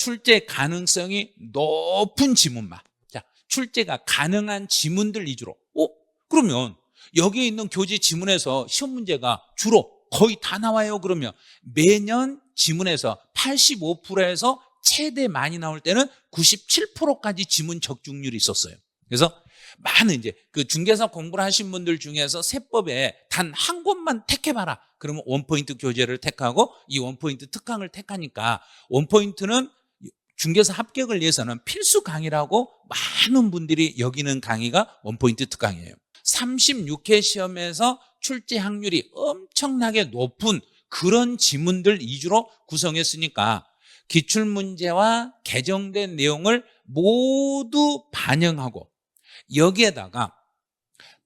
출제 가능성이 높은 지문만. 자, 출제가 가능한 지문들 위주로. 어? 그러면 여기에 있는 교재 지문에서 시험 문제가 주로 거의 다 나와요. 그러면 매년 지문에서 85%에서 최대 많이 나올 때는 97%까지 지문 적중률이 있었어요. 그래서 많은 이제 그 중개사 공부를 하신 분들 중에서 세법에 단한 곳만 택해봐라. 그러면 원포인트 교재를 택하고 이 원포인트 특강을 택하니까 원포인트는 중개사 합격을 위해서는 필수 강의라고 많은 분들이 여기는 강의가 원포인트 특강이에요. 36회 시험에서 출제 확률이 엄청나게 높은 그런 지문들 위주로 구성했으니까 기출문제와 개정된 내용을 모두 반영하고 여기에다가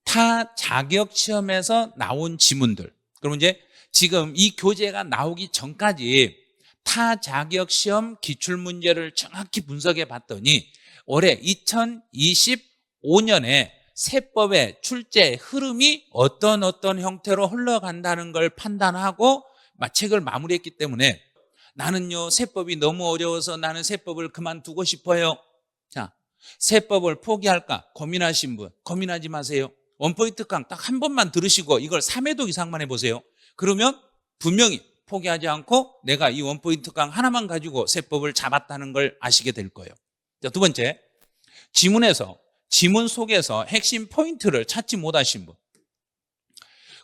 타 자격 시험에서 나온 지문들. 그러면 이제 지금 이 교재가 나오기 전까지 타 자격 시험 기출 문제를 정확히 분석해 봤더니 올해 2025년에 세법의 출제 흐름이 어떤 어떤 형태로 흘러간다는 걸 판단하고 책을 마무리했기 때문에 나는요 세법이 너무 어려워서 나는 세법을 그만두고 싶어요. 자, 세법을 포기할까 고민하신 분 고민하지 마세요. 원포인트 강 딱 한 번만 들으시고 이걸 3회도 이상만 해보세요. 그러면 분명히 포기하지 않고 내가 이 원포인트 강 하나만 가지고 세법을 잡았다는 걸 아시게 될 거예요. 자, 두 번째 지문에서 지문 속에서 핵심 포인트를 찾지 못하신 분.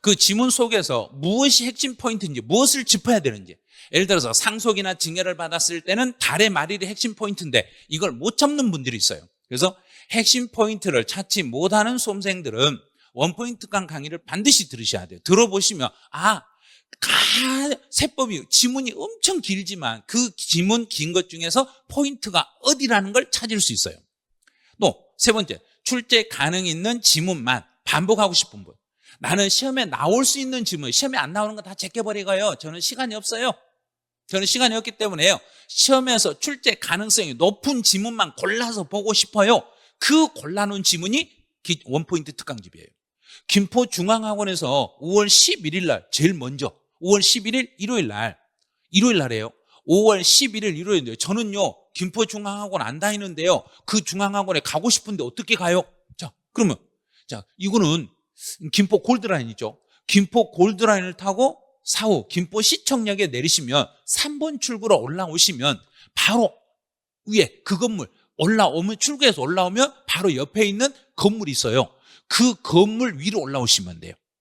그 지문 속에서 무엇이 핵심 포인트인지 무엇을 짚어야 되는지 예를 들어서 상속이나 증여를 받았을 때는 달의 말일이 핵심 포인트인데 이걸 못 잡는 분들이 있어요. 그래서 핵심 포인트를 찾지 못하는 수험생들은 원포인트 강 강의를 반드시 들으셔야 돼요. 들어보시면 아, 가, 세법이 지문이 엄청 길지만 그 지문 긴 것 중에서 포인트가 어디라는 걸 찾을 수 있어요. 또 세 번째, 출제 가능 있는 지문만 반복하고 싶은 분. 나는 시험에 나올 수 있는 지문, 시험에 안 나오는 거 다 제껴버리고요. 저는 시간이 없어요. 저는 시간이 없기 때문에요. 시험에서 출제 가능성이 높은 지문만 골라서 보고 싶어요. 그 골라놓은 지문이 기- 원포인트 특강집이에요. 김포중앙학원에서 5월 11일 날 제일 먼저 5월 11일 일요일 날 일요일 날이에요. 5월 11일 일요일인데요. 저는요 김포 중앙학원 안 다니는데요. 그 중앙학원에 가고 싶은데 어떻게 가요? 자 그러면 자 이거는 김포 골드라인이죠. 김포 골드라인을 타고 사후 김포 시청역에 내리시면 3번 출구로 올라오시면 바로 위에 그 건물 올라오면 출구에서 올라오면 바로 옆에 있는 건물이 있어요. 그 건물 위로 올라오시면 돼요.